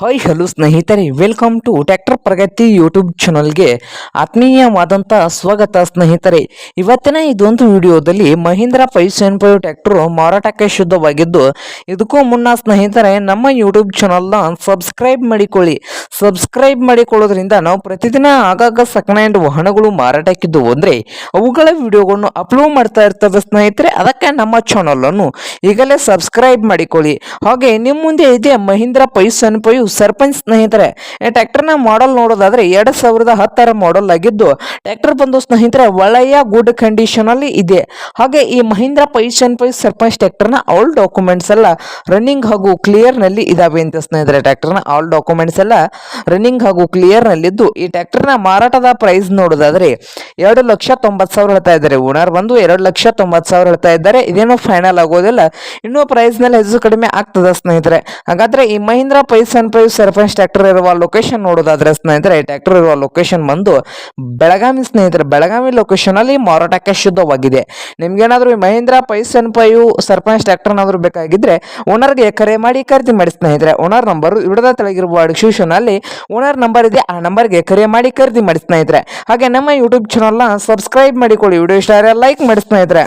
Hi hello ಸ್ನೇಹಿತರೆ. Welcome to tractor Pragati YouTube ಚಾನಲ್ಗೆ ಆತ್ಮೀಯವಾದಂಥ ಸ್ವಾಗತ, ಸ್ನೇಹಿತರೆ. ಇವತ್ತಿನ ಇದೊಂದು ವಿಡಿಯೋದಲ್ಲಿ Mahindra five seven five tractor ಮಾರಾಟಕ್ಕೆ ಶುದ್ಧವಾಗಿದ್ದು, ಇದಕ್ಕೂ ಮುನ್ನ ಸ್ನೇಹಿತರೆ, ನಮ್ಮ ಯೂಟ್ಯೂಬ್ ಚಾನಲ್ನ ಸಬ್ಸ್ಕ್ರೈಬ್ ಮಾಡಿಕೊಳ್ಳಿ. ಸಬ್ಸ್ಕ್ರೈಬ್ ಮಾಡಿಕೊಳ್ಳೋದ್ರಿಂದ ನಾವು ಪ್ರತಿದಿನ ಆಗಾಗ ಸೆಕೆಂಡ್ ಹ್ಯಾಂಡ್ ವಾಹನಗಳು ಮಾರಾಟಕ್ಕಿದ್ದು ಅಂದರೆ ಅವುಗಳ ವಿಡಿಯೋಗಳನ್ನು ಅಪ್ಲೋಡ್ ಮಾಡ್ತಾ ಇರ್ತವೆ ಸ್ನೇಹಿತರೆ. ಅದಕ್ಕೆ ನಮ್ಮ ಚಾನಲನ್ನು ಈಗಲೇ ಸಬ್ಸ್ಕ್ರೈಬ್ ಮಾಡಿಕೊಳ್ಳಿ. ಹಾಗೆ, ನಿಮ್ಮ ಮುಂದೆ ಇದೆ Mahindra five seven five Sarpanch ಸ್ನೇಹಿತರೆ ಈ ಟ್ರ್ಯಾಕ್ಟರ್ನ ಮಾಡೆಲ್ ನೋಡೋದಾದ್ರೆ ಎರಡು ಸಾವಿರದ ಹತ್ತರ ಮಾಡೆಲ್ ಆಗಿದ್ದು, ಟ್ರ್ಯಾಕ್ಟರ್ ಬಂದು ಸ್ನೇಹಿತರೆ ಒಳ್ಳೆಯ ಗುಡ್ ಕಂಡೀಷನ್ ಅಲ್ಲಿ ಇದೆ. ಹಾಗೆ ಈ Mahindra five seven five Sarpanch ಟ್ರ್ಯಾಕ್ಟರ್ನ ಆಲ್ ಡಾಕ್ಯುಮೆಂಟ್ಸ್ ಎಲ್ಲ ರನ್ನಿಂಗ್ ಹಾಗೂ ಕ್ಲಿಯರ್ನಲ್ಲಿ ಇದಾವೆ ಅಂತ ಸ್ನೇಹಿತರೆ, ಟ್ರ್ಯಾಕ್ಟರ್ನ ಆಲ್ ಡಾಕ್ಯುಮೆಂಟ್ಸ್ ಎಲ್ಲ ರನ್ನಿಂಗ್ ಹಾಗೂ ಕ್ಲಿಯರ್ ನಲ್ಲಿದ್ದು, ಈ ಟ್ರ್ಯಾಕ್ಟರ್ನ ಮಾರಾಟದ ಪ್ರೈಸ್ ನೋಡೋದಾದ್ರೆ ಎರಡು ಲಕ್ಷ ತೊಂಬತ್ತು ಸಾವಿರ ಹೇಳ್ತಾ ಇದ್ದಾರೆ. ಓನರ್ ಬಂದು ಎರಡು ಲಕ್ಷ ತೊಂಬತ್ತು ಸಾವಿರ ಹೇಳ್ತಾ ಇದ್ದಾರೆ. ಇದೇನು ಫೈನಲ್ ಆಗೋದಿಲ್ಲ. ಇನ್ನೂ ಪ್ರೈಸ್ನಲ್ಲಿ ಹೆಚ್ಚು ಕಡಿಮೆ ಆಗ್ತದ ಸ್ನೇಹಿತರೆ. ಹಾಗಾದ್ರೆ ಈ Mahindra five seven five Sarpanch tractor ಇರುವ ಲೊಕೇಶನ್ ನೋಡೋದಾದ್ರೆ ಸ್ನೇಹಿತರೆ ಟ್ರ್ಯಾಕ್ಟರ್ ಇರುವ ಲೊಕೇಶನ್ ಬಂದು ಬೆಳಗಾವಿ ಸ್ನೇಹಿತರೆ, ಬೆಳಗಾವಿ ಲೊಕೇಶನ್ ಅಲ್ಲಿ ಮಾರಾಟಕ್ಕೆ ಶುದ್ಧವಾಗಿದೆ. ನಿಮ್ಗೇನಾದ್ರೂ Mahindra five seven five Sarpanch tractor ಏನಾದ್ರು ಬೇಕಾಗಿದ್ರೆ ಓನರ್ಗೆ ಕರೆ ಮಾಡಿ ಖರೀದಿ ಮಾಡಿ ಸ್ನೇಹಿತರೆ. ಓನರ್ ನಂಬರ್ ವಿಡದ ತೆಳಗಿರುವ ಡಿಸ್ಕ್ರಿಪ್ಷನ್ ಅಲ್ಲಿ ಓನರ್ ನಂಬರ್ ಇದೆ, ಆ ನಂಬರ್ಗೆ ಕರೆ ಮಾಡಿ ಖರೀದಿ ಮಾಡಿ ಸ್ನೇಹಿತರೆ. ಹಾಗೆ ನಮ್ಮ ಯೂಟ್ಯೂಬ್ ಚಾನಲ್ನ ಸಬ್ಸ್ಕ್ರೈಬ್ ಮಾಡಿಕೊಳ್ಳಿ ವಿಡಿಯೋ ಇಷ್ಟ ಲೈಕ್ ಮಾಡಿ ಸ್ನೇಹಿತರೆ.